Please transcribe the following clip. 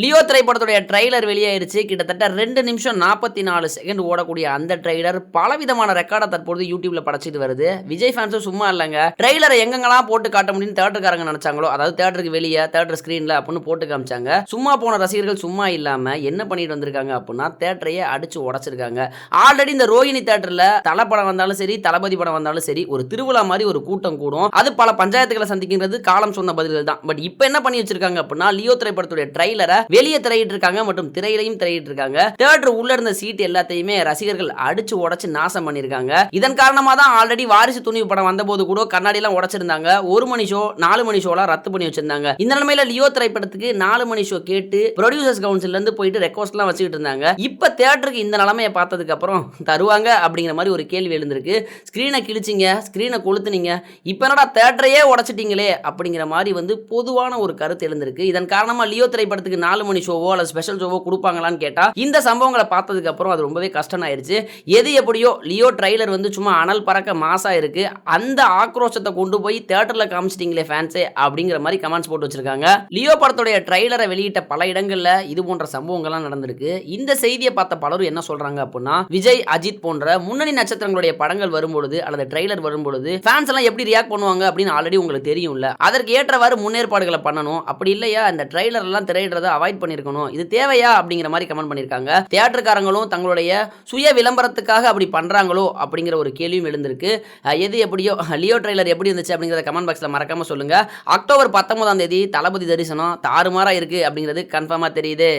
Leo திரைப்படத்துடைய trailer வெளியாயிருச்சு. கிட்டத்தட்ட ரெண்டு நிமிஷம் நாற்பத்தி நாலு செகண்ட் ஓடக்கூடிய அந்த ட்ரெய்லர் பலவிதமான ரெக்கார்டை தற்போது யூடியூப்ல படைச்சிட்டு வருது. விஜய் ஃபேன்ஸும் சும்மா இல்லைங்க. ட்ரெய்லரை எங்கெங்கெல்லாம் போட்டு காட்ட முடியும்னு தேட்டருக்காரங்க நினைச்சாங்களோ அதாவது தேட்டருக்கு வெளியே தேட்டர் ஸ்க்ரீனில் அப்படின்னு போட்டு காமிச்சாங்க. சும்மா போன ரசிகர்கள் சும்மா இல்லாம என்ன பண்ணிட்டு வந்திருக்காங்க அப்படின்னா தேட்டரையே அடிச்சு உடச்சிருக்காங்க. ஆல்ரெடி இந்த ரோஹிணி தேட்டரில் தலை படம் வந்தாலும் சரி தளபதி படம் வந்தாலும் சரி ஒரு திருவிழா மாதிரி ஒரு கூட்டம் கூடும். அது பல பஞ்சாயத்துகளை சந்திக்கிறது காலம் சொன்ன பதில்கள் தான். பட் இப்போ என்ன பண்ணி வச்சிருக்காங்க அப்படின்னா லியோ திரைப்படத்துடைய ட்ரெய்லரை வெளியே திரையிட்டு இருக்காங்க மற்றும் திரையிலையும் திரையிட்டு இருக்காங்க தேட்டர் உள்ள இருந்த சீட் எல்லாத்தையுமே ரசிகர்கள் அடிச்சு உடைச்சு நாசம் பண்ணிருக்காங்க இதன் காரணமா தான் ஆல்ரெடி வாரிசு துணிவு படம் வந்த போது கூட கண்ணாடி எல்லாம் உடைச்சிருந்தாங்க. ஒரு மணி ஷோ நாலு மணி ஷோலாம் ரத்து பண்ணி வச்சிருந்தாங்க. இந்த நிலைமையில லியோ திரைப்படத்துக்கு நாலு மணி ஷோ கேட்டு ப்ரொடியூசர்ஸ் கவுன்சில் இருந்து போயிட்டு ரெக்வஸ்ட் எல்லாம் வச்சுக்கிட்டு இருந்தாங்க. இப்ப தேட்டருக்கு இந்த நிலைமையை பார்த்ததுக்கு அப்புறம் தருவாங்க அப்படிங்கிற மாதிரி ஒரு கேள்வி எழுந்திருக்கு. ஸ்க்ரீனை கிழிச்சிங்க ஸ்க்ரீனை கொளுத்துனீங்க. இப்போ என்னடா தேட்டரையே உடைச்சிட்டீங்களே அப்படிங்கிற மாதிரி வந்து பொதுவான ஒரு கருத்து எழுந்திருக்கு. இதன் காரணமா லியோ திரைப்படத்துக்கு நாலு மணி ஷோவோ அல்லது ஸ்பெஷல் ஷோவோ கொடுப்பாங்களான்னு கேட்டால் இந்த சம்பவங்களை பார்த்ததுக்கு அப்புறம் அது ரொம்பவே கஷ்டம் ஆயிருச்சு எது எப்படியோ லியோ ட்ரைலர் வந்து சும்மா அனல் பறக்க மாசா இருக்கு. அந்த ஆக்ரோஷத்தை கொண்டு போய் தேட்டரில் காமிச்சிட்டீங்களே ஃபேன்ஸே அப்படிங்கிற மாதிரி கமெண்ட்ஸ் போட்டு வச்சிருக்காங்க. லியோ படத்துடைய ட்ரைலரை வெளியிட்ட பல இடங்களில் இது போன்ற சம்பவங்கள்லாம் நடந்திருக்கு. இந்த செய்தியை பார்த்த பலரும் என்ன சொல்றாங்க அப்படின்னா விஜய் அஜித் போன்ற முன்னணி நட்சத்திரங்களுடைய படங்கள் வரும்பொழுது அல்லது ட்ரைலர் வரும்பொழுது ஃபேன்ஸ் எல்லாம் எப்படி ரியாக்ட் பண்ணுவாங்க அப்படின்னு ஆல்ரெடி உங்களுக்கு தெரியும்ல. அதற்கு ஏற்றவாறு முன்னேற்பாடுகளை பண்ணணும். அப்படி இல்லையா? இந்த ட்ரைலர் எல்லாம் திரையிடுறதை அவாய்ட் பண்ணியிருக்கணும் இது தேவையா? அப்படிங்கிற மாதிரி கமெண்ட் பண்ணியிருக்காங்க தியேட்டருக்காரங்களும் தங்களுடைய சுய விளம்பரத்துக்காக அப்படி பண்றாங்களோ? அப்படிங்கிற ஒரு கேள்வியும் எழுந்திருக்கு. எது எப்படியோ லியோ ட்ரெய்லர் எப்படி இருந்துச்சு அப்படிங்கிறத கமெண்ட் பாக்ஸில் மறக்காமல் சொல்லுங்க. அக்டோபர் பத்தொன்பதாம் தேதி தளபதி தரிசனம் தாறுமாறா இருக்கு அப்படிங்கிறது கன்ஃபார்மாக தெரியுது.